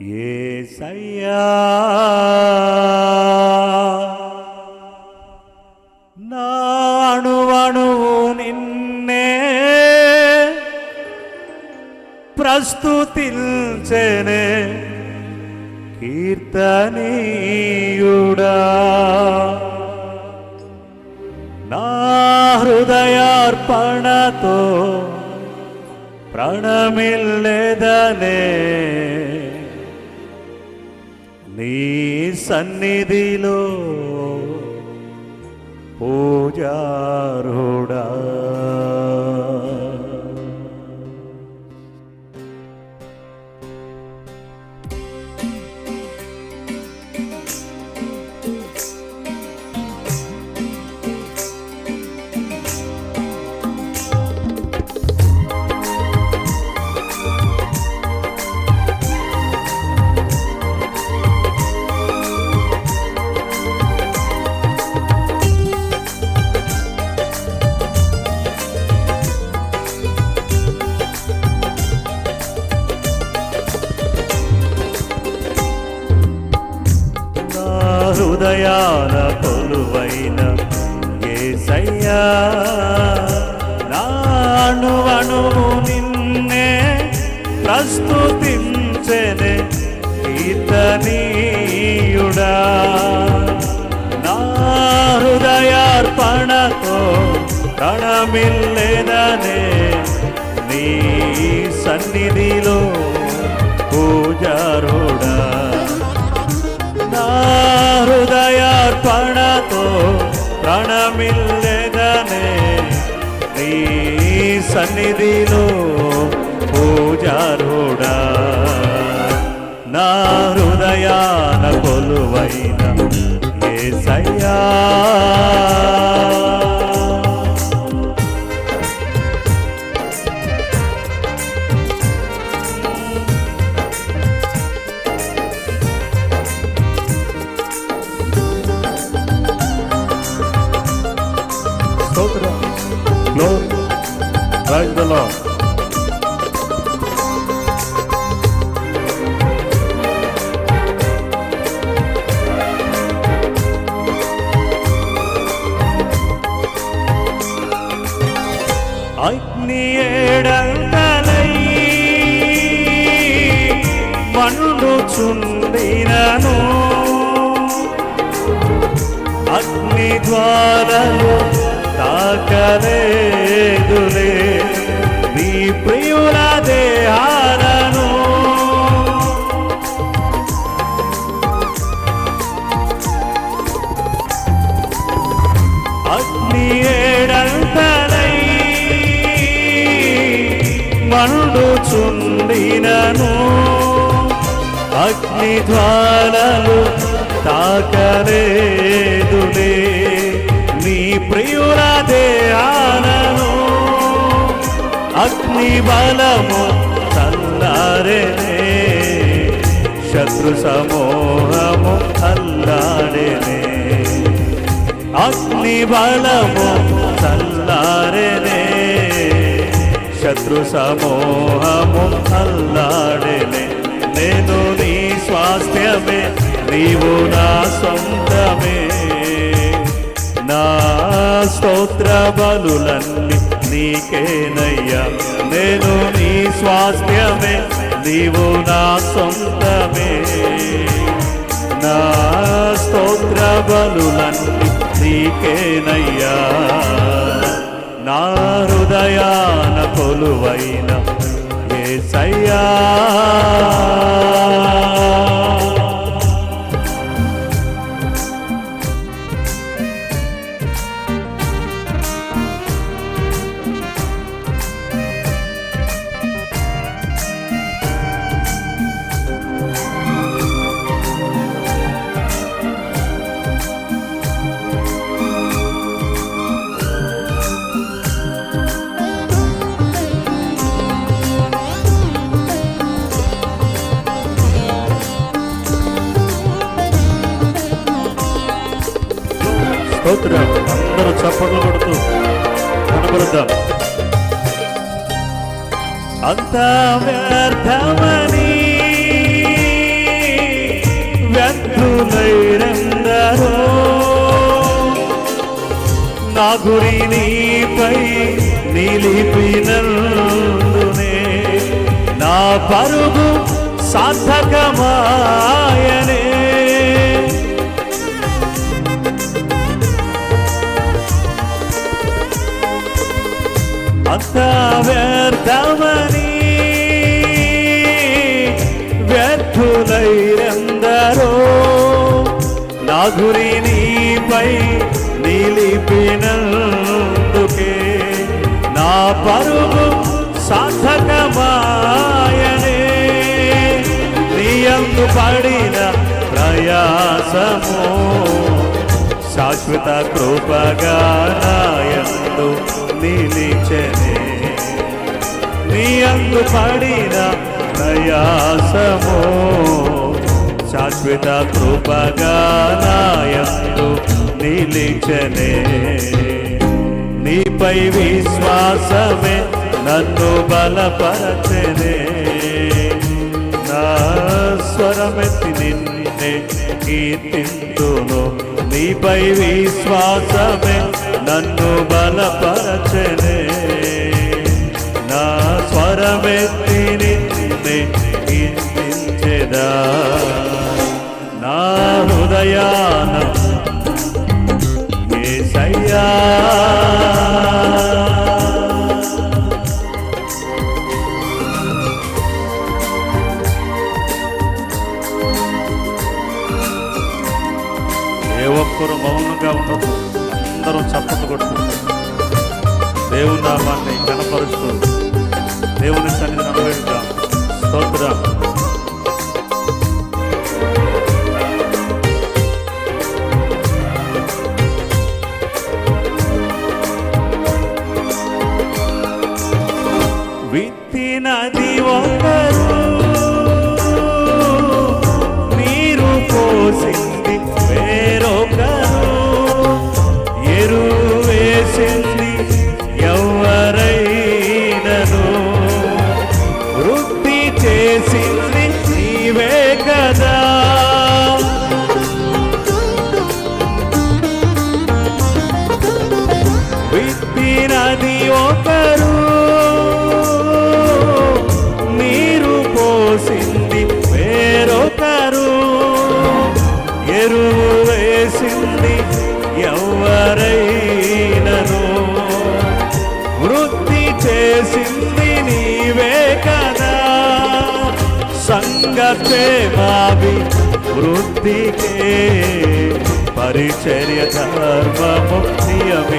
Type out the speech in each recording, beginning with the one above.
ఏసయ్యా. నా అణువణువు నిన్నే ప్రస్తుతిల్చెనే కీర్తనీయుడా. నా హృదయార్పణతో ప్రణమిల్లెదనే నీ సన్నిధిలో పూజారుడా. హృదయాల కొలువైన ఏసయ్యా నాను అణువణువు నిన్నే ప్రస్తుతించెనే కీర్తనీయుడా. నా హృదయార్పణతో కణమిల్లేదనే నీ సన్నిధిలో పూజారుడా. నా అర్పణతో ప్రణమిల్లెదనే నీ సన్నిధిలో పూజారుడా. నా హృదయాన కొలువైన ఏ సయ్యా మండుచుండినను అగ్ని ద్వారలు తాకలేదులే. నీ ప్రియుల దేహాలను. అగ్ని ఏడంతలై మండుచుండినను. అగ్ని ద్వారలు తాకలేదులే నీ ప్రియుల దేహాలను అగ్ని బలము తల్లారే శత్రు సమూహము తల్లాడే అగ్ని బలము తల్లారే శత్రు సమూహము తల్లాడే స్వాస్థ్యమే నీవు నా సొంతమే. నా స్తోత్ర బలులన్నీ నీకేనయ్యా. నేను నీ స్వాస్థ్యమే నీవు నా సొంతమే. నా స్తోత్ర బలులన్నీ నీకేనయ్యా. నా హృదయాన కొలువైన ఏ సయ్యా స్తోత్రం అందరూ చప్పట్లు కొడుతూ కనబడుద్దాం అంత వ్యర్థమని వ్యర్థులైరందరో నా గురి నీపై నిలిపినందునే నా పరుగు సార్థకమాయనే. అంత వ్యర్థమని వ్యర్థులైరందరో నా గురి నీపై నిలిపినందుకే నా పరుగు సాధకమాయనే నీయందు పడిన ప్రయాసము శాశ్వత కృపగా నాయందు నిలిచనే. నీ అందు పడిన ప్రయాసము శాశ్వత కృపగా నాయందు నిలిచనే. నీపై విశ్వాసమే నన్ను బలపరచనే. నా స్వరమెత్తి నిన్నే కీర్తింతును నీపై విశ్వాసమే నన్ను బలపరచనే. నా స్వరమెత్తిని కీర్తించెదా నా హృదయాన ఏ సయ్యా ఏ ఒక్కరు మౌనంగా ఉండదు అందరూ చప్పట్లు కొట్టు దేవుని నామాన్ని కనపరుస్తూ దేవుని సన్నిధి అనుభవిద్దాం స్తోత్రం. విప్పినది ఒకరు. నీరు పోసింది వేరొకరు. ఎరువు వేసింది ఎవరైనను. వృద్ధి చేసింది నీవే కదా. సంగతే మావి వృత్తికే పరిచర్య ధర్మ ముక్తియమించినావే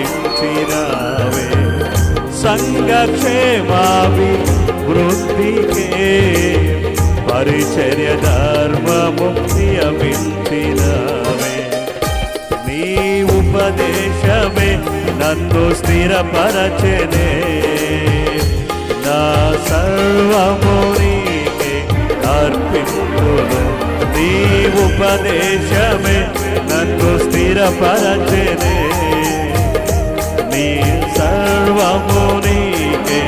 సంగక్షేమావి వృత్తికే పరిచర్య ధర్మ ముక్తియమించినావే నీ ఉపదేశమే నన్ను స్థిరపరచనే. నా సర్వమునికి అర్పింపును నీ ఉపదేశమే నన్ను స్థిరపరచనే. నీ సర్వము నీకే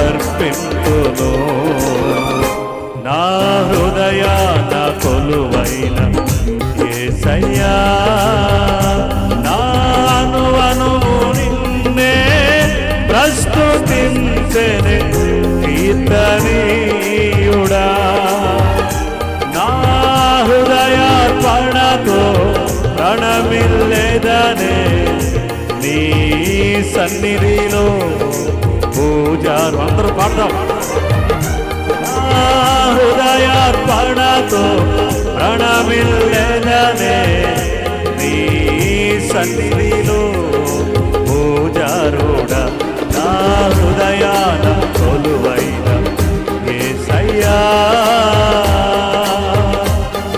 అర్పింపును నా హృదయాన కొలువైన ఏసయ్యా నాను అనువు నిన్నే ప్రస్తుతించనే. ప్రణమిల్లేదనే నీ సన్నిధిలో పూజారు. అందరూ పాడదాం. నా హృదయార్పణతో ప్రణమిల్లనే నీ సన్నిధిలో పూజారుడ నా హృదయాన కొలువైన ఏ సయ్యా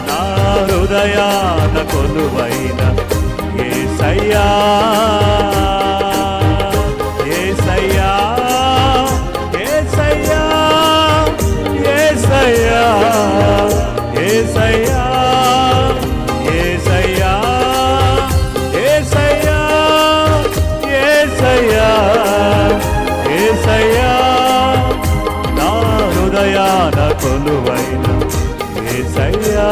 నా హృదయాన కొలువైన ఏసయ్యా ఏసయ్యా ఏసయ్యా ఏసయ్యా ఏసయ్యా ఏసయ్యా ఏసయ్యా ఏసయ్యా ఏసయ్యా నా హృదయాన కొలువైన ఏసయ్యా.